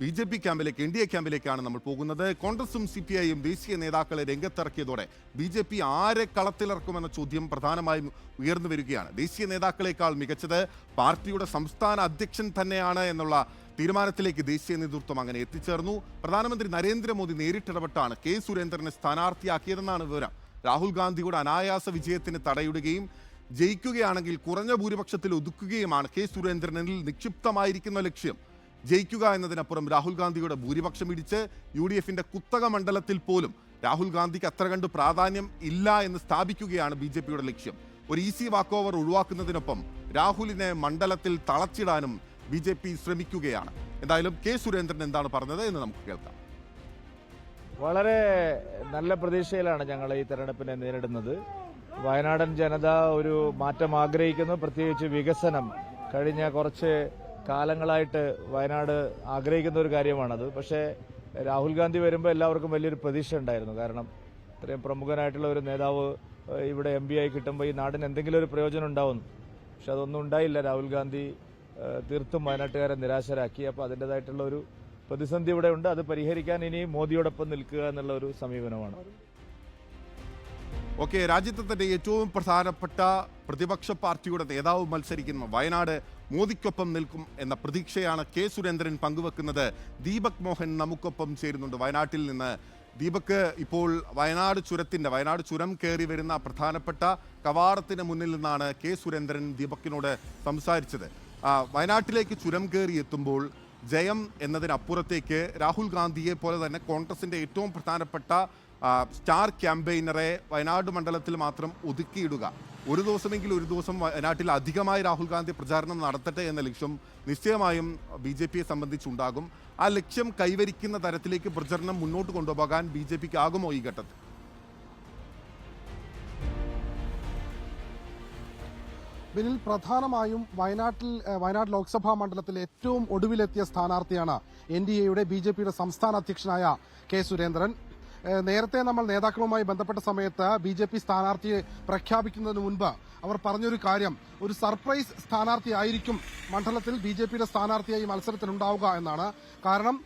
B J P ക്യാമ്പിലേക്ക് N D A ക്യാമ്പിലേക്കാണ് നമ്മൾ പോകുന്നത്. കോൺഗ്രസും സി പി ഐയും ദേശീയ നേതാക്കളെ രംഗത്തിറക്കിയതോടെ ബി ജെ പി ആരെ കളത്തിലിറക്കുമെന്ന ചോദ്യം പ്രധാനമായും ഉയർന്നു വരികയാണ്. ദേശീയ നേതാക്കളെക്കാൾ മികച്ചത് പാർട്ടിയുടെ സംസ്ഥാന അധ്യക്ഷൻ തന്നെയാണ് എന്നുള്ള തീരുമാനത്തിലേക്ക് ദേശീയ നേതൃത്വം അങ്ങനെ എത്തിച്ചേർന്നു. പ്രധാനമന്ത്രി നരേന്ദ്രമോദി നേരിട്ടിടപെട്ടാണ് കെ സുരേന്ദ്രനെ സ്ഥാനാർത്ഥിയാക്കിയതെന്നാണ് വിവരം. രാഹുൽ ഗാന്ധിയുടെ അനായാസ വിജയത്തിന് തടയിടുകയും ജയിക്കുകയാണെങ്കിൽ കുറഞ്ഞ ഭൂരിപക്ഷത്തിൽ ഒതുക്കുകയുമാണ് കെ സുരേന്ദ്രനിൽ നിക്ഷിപ്തമായിരിക്കുന്ന ലക്ഷ്യം. ജയിക്കുക എന്നതിനപ്പുറം രാഹുൽ ഗാന്ധിയുടെ ഭൂരിപക്ഷം ഇടിച്ച് യു ഡി എഫിന്റെ കുത്തക മണ്ഡലത്തിൽ പോലും രാഹുൽ ഗാന്ധിക്ക് അത്ര കണ്ട് പ്രാധാന്യം ഇല്ല എന്ന് സ്ഥാപിക്കുകയാണ് ബി ജെ പിയുടെ ലക്ഷ്യം. ഒരു ഈസി വാക്ക് ഓവർ ഒഴിവാക്കുന്നതിനൊപ്പം രാഹുലിനെ മണ്ഡലത്തിൽ തളച്ചിടാനും ബി ജെ പി ശ്രമിക്കുകയാണ്. എന്തായാലും കെ സുരേന്ദ്രൻ എന്താണ് പറഞ്ഞത് എന്ന് നമുക്ക് കേൾക്കാം. വളരെ നല്ല പ്രതീക്ഷയിലാണ് ഞങ്ങൾ ഈ തെരഞ്ഞെടുപ്പിനെ നേരിടുന്നത്. വയനാടൻ ജനത ഒരു മാറ്റം ആഗ്രഹിക്കുന്നു. പ്രത്യേകിച്ച് വികസനം കഴിഞ്ഞ കുറച്ച് കാലങ്ങളായിട്ട് വയനാട് ആഗ്രഹിക്കുന്ന ഒരു കാര്യമാണത്. പക്ഷേ രാഹുൽ ഗാന്ധി വരുമ്പോൾ എല്ലാവർക്കും വലിയൊരു പ്രതീക്ഷ ഉണ്ടായിരുന്നു. കാരണം ഇത്രയും പ്രമുഖനായിട്ടുള്ള ഒരു നേതാവ് ഇവിടെ എം ആയി കിട്ടുമ്പോൾ ഈ നാടിന് എന്തെങ്കിലും ഒരു പ്രയോജനം ഉണ്ടാവുന്നു. പക്ഷെ അതൊന്നും ഉണ്ടായില്ല. രാഹുൽ ഗാന്ധി തീർത്തും വയനാട്ടുകാരെ നിരാശരാക്കി. അപ്പോൾ അതിന്റെതായിട്ടുള്ള ഒരു പ്രതിസന്ധി ഇവിടെ ഉണ്ട്. അത് പരിഹരിക്കാൻ ഇനി മോദിയോടൊപ്പം നിൽക്കുക എന്നുള്ള ഒരു സമീപനമാണ്. ഓക്കെ രാജ്യത്തെ തന്നെ ഏറ്റവും പ്രധാനപ്പെട്ട പ്രതിപക്ഷ പാർട്ടിയുടെ നേതാവ് മത്സരിക്കുന്ന വയനാട് മോദിക്കൊപ്പം നിൽക്കും എന്ന പ്രതീക്ഷയാണ് കെ സുരേന്ദ്രൻ പങ്കുവെക്കുന്നത്. ദീപക് മോഹൻ നമുക്കൊപ്പം ചേരുന്നുണ്ട് വയനാട്ടിൽ നിന്ന്. ദീപക് ഇപ്പോൾ വയനാട് ചുരത്തിന്റെ വയനാട് ചുരം കയറി വരുന്ന പ്രധാനപ്പെട്ട കവാടത്തിന് മുന്നിൽ നിന്നാണ് കെ സുരേന്ദ്രൻ ദീപക്കിനോട് സംസാരിച്ചത്. വയനാട്ടിലേക്ക് ചുരം കയറി എത്തുമ്പോൾ ജയം എന്നതിനപ്പുറത്തേക്ക് രാഹുൽ ഗാന്ധിയെ പോലെ തന്നെ കോൺഗ്രസിന്റെ ഏറ്റവും പ്രധാനപ്പെട്ട സ്റ്റാർ ക്യാമ്പയിനറെ വയനാട് മണ്ഡലത്തിൽ മാത്രം ഒതുക്കിയിടുക. ഒരു ദിവസമെങ്കിലും ഒരു ദിവസം വയനാട്ടിൽ അധികമായി രാഹുൽ ഗാന്ധി പ്രചാരണം നടത്തട്ടെ എന്ന ലക്ഷ്യം നിശ്ചയമായും ബി ജെ പിയെ സംബന്ധിച്ചുണ്ടാകും. ആ ലക്ഷ്യം കൈവരിക്കുന്ന തരത്തിലേക്ക് പ്രചരണം മുന്നോട്ട് കൊണ്ടുപോകാൻ ബി ജെ പിക്ക് ആകുമോ ഈ ഘട്ടത്തിൽ? ബിനിൽ പ്രധാനമായും വയനാട്ടിൽ വയനാട് ലോക്സഭാ മണ്ഡലത്തിൽ ഏറ്റവും ഒടുവിലെത്തിയ സ്ഥാനാർത്ഥിയാണ് എൻ ഡി എയുടെ ബി ജെ പിയുടെ സംസ്ഥാന അധ്യക്ഷനായ കെ സുരേന്ദ്രൻ. നേരത്തെ നമ്മൾ നേതാക്കളുമായി ബന്ധപ്പെട്ട സമയത്ത് ബി ജെ പി സ്ഥാനാർത്ഥിയെ പ്രഖ്യാപിക്കുന്നതിന് മുൻപ് അവർ പറഞ്ഞൊരു കാര്യം ഒരു സർപ്രൈസ് സ്ഥാനാർത്ഥി ആയിരിക്കും മണ്ഡലത്തിൽ ബി ജെ പിയുടെ സ്ഥാനാർത്ഥിയായി മത്സരത്തിനുണ്ടാവുക എന്നാണ്. കാരണം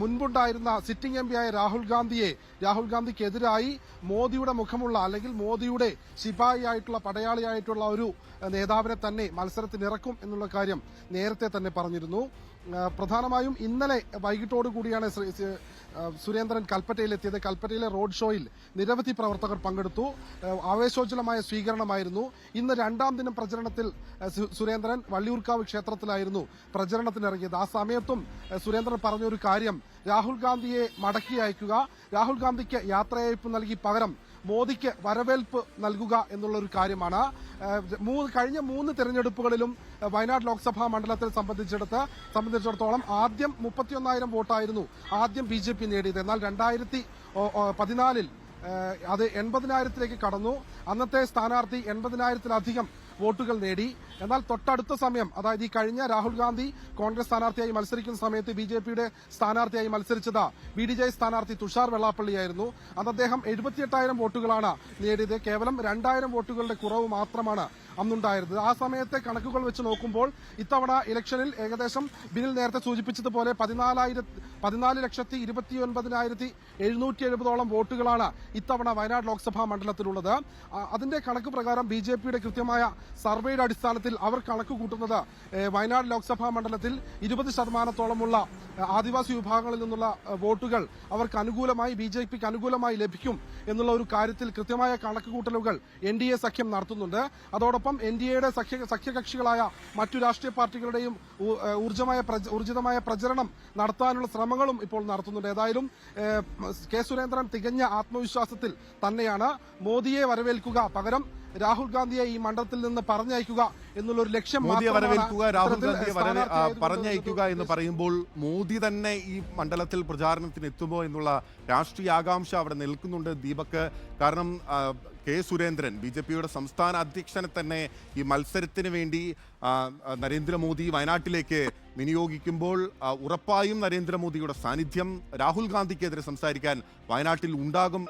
മുൻപുണ്ടായിരുന്ന സിറ്റിംഗ് എം പിയായ രാഹുൽ ഗാന്ധിയെ രാഹുൽ ഗാന്ധിക്കെതിരായി മോദിയുടെ മുഖമുള്ള അല്ലെങ്കിൽ മോദിയുടെ ശിപായി ആയിട്ടുള്ള പടയാളിയായിട്ടുള്ള ഒരു നേതാവിനെ തന്നെ മത്സരത്തിനിറക്കും എന്നുള്ള കാര്യം നേരത്തെ തന്നെ പറഞ്ഞിരുന്നു. പ്രധാനമായും ഇന്നലെ വൈകിട്ടോടു കൂടിയാണ് സുരേന്ദ്രൻ കൽപ്പറ്റയിലെത്തിയത്. കൽപ്പറ്റയിലെ റോഡ് ഷോയിൽ നിരവധി പ്രവർത്തകർ പങ്കെടുത്തു. ആവേശോജ്വലമായ സ്വീകരണമായിരുന്നു. ഇന്ന് രണ്ടാം ദിനം പ്രചരണത്തിൽ സുരേന്ദ്രൻ വള്ളിയൂർക്കാവ് ക്ഷേത്രത്തിലായിരുന്നു പ്രചരണത്തിനിറങ്ങിയത്. ആ സമയത്തും സുരേന്ദ്രൻ പറഞ്ഞൊരു കാര്യം. രാഹുൽ ഗാന്ധിയെ മടക്കി അയക്കുക. രാഹുൽ ഗാന്ധിക്ക് യാത്രയയപ്പ് നൽകി പകരം മോദിക്ക് വരവേൽപ്പ് നൽകുക എന്നുള്ള ഒരു കാര്യമാണ് കഴിഞ്ഞ മൂന്ന് തെരഞ്ഞെടുപ്പുകളിലും വയനാട് ലോക്സഭാ മണ്ഡലത്തിൽ സംബന്ധിച്ചിടത്ത് സംബന്ധിച്ചിടത്തോളം ആദ്യം മുപ്പത്തിയൊന്നായിരം വോട്ടായിരുന്നു ആദ്യം ബി ജെ പി നേടിയത്. എന്നാൽ രണ്ടായിരത്തി പതിനാലിൽ അത് എൺപതിനായിരത്തിലേക്ക് കടന്നു. അന്നത്തെ സ്ഥാനാർത്ഥി എൺപതിനായിരത്തിലധികം വോട്ടുകൾ നേടി. എന്നാൽ തൊട്ടടുത്ത സമയം അതായത് ഈ കഴിഞ്ഞ രാഹുൽ ഗാന്ധി കോൺഗ്രസ് സ്ഥാനാർത്ഥിയായി മത്സരിക്കുന്ന സമയത്ത് ബി ജെ പിയുടെ സ്ഥാനാർത്ഥിയായി മത്സരിച്ചത് ബി ഡി ജെ സ്ഥാനാർത്ഥി തുഷാർ വെള്ളാപ്പള്ളിയായിരുന്നു അന്ന് അദ്ദേഹം എഴുപത്തിയെട്ടായിരം വോട്ടുകളാണ് നേടിയത്. കേവലം രണ്ടായിരം വോട്ടുകളുടെ കുറവ് മാത്രമാണ് അന്നുണ്ടായിരുന്നത്. ആ സമയത്തെ കണക്കുകൾ വെച്ച് നോക്കുമ്പോൾ ഇത്തവണ ഇലക്ഷനിൽ ഏകദേശം ബിനിൽ നേരത്തെ സൂചിപ്പിച്ചതുപോലെ പതിനാലായിരത്തി പതിനാല് ലക്ഷത്തി ഇരുപത്തി ഒൻപതിനായിരത്തി എഴുന്നൂറ്റി എഴുപതോളം വോട്ടുകളാണ് ഇത്തവണ വയനാട് ലോക്സഭാ മണ്ഡലത്തിലുള്ളത്. അതിന്റെ കണക്ക് പ്രകാരം ബി ജെ പിയുടെ കൃത്യമായ സർവേയുടെ അടിസ്ഥാനത്തിൽ അവർ കണക്ക് കൂട്ടുന്നത് വയനാട് ലോക്സഭാ മണ്ഡലത്തിൽ ഇരുപത് ശതമാനത്തോളമുള്ള ആദിവാസി വിഭാഗങ്ങളിൽ നിന്നുള്ള വോട്ടുകൾ അവർക്ക് അനുകൂലമായി ബി ജെ പിക്ക് അനുകൂലമായി ലഭിക്കും എന്നുള്ള ഒരു കാര്യത്തിൽ കൃത്യമായ കണക്കുകൂട്ടലുകൾ എൻ ഡി എ സഖ്യം നടത്തുന്നുണ്ട്. അതോടൊപ്പം എൻ ഡി എയുടെ സഖ്യ സഖ്യകക്ഷികളായ മറ്റു രാഷ്ട്രീയ പാർട്ടികളുടെയും ഊർജമായ ഊർജിതമായ പ്രചരണം നടത്താനുള്ള ശ്രമങ്ങളും ഇപ്പോൾ നടത്തുന്നുണ്ട്. ഏതായാലും കെ സുരേന്ദ്രൻ തികഞ്ഞ ആത്മവിശ്വാസത്തിൽ തന്നെയാണ്. മോദിയെ വരവേൽക്കുക പകരം രാഹുൽ ഗാന്ധിയെ ഈ മണ്ഡലത്തിൽ നിന്ന് പറഞ്ഞയക്കുക എന്നുള്ള ഒരു ലക്ഷ്യം മോദിയെ വരവേൽക്കുക രാഹുൽ ഗാന്ധിയെ വരവേ പറഞ്ഞയക്കുക എന്ന് പറയുമ്പോൾ മോദി തന്നെ ഈ മണ്ഡലത്തിൽ പ്രചാരണത്തിന് എത്തുമോ എന്നുള്ള രാഷ്ട്രീയ ആകാംക്ഷ അവിടെ നിൽക്കുന്നുണ്ട് ദീപക്. കാരണം കെ സുരേന്ദ്രൻ ബി ജെ പിയുടെ സംസ്ഥാന അധ്യക്ഷനെ തന്നെ ഈ മത്സരത്തിന് വേണ്ടി നരേന്ദ്രമോദി വയനാട്ടിലേക്ക് വിനിയോഗിക്കുമ്പോൾ ഉറപ്പായും നരേന്ദ്രമോദിയുടെ സാന്നിധ്യം രാഹുൽ ഗാന്ധിക്കെതിരെ സംസാരിക്കാൻ വയനാട്ടിൽ ഉണ്ടാകും.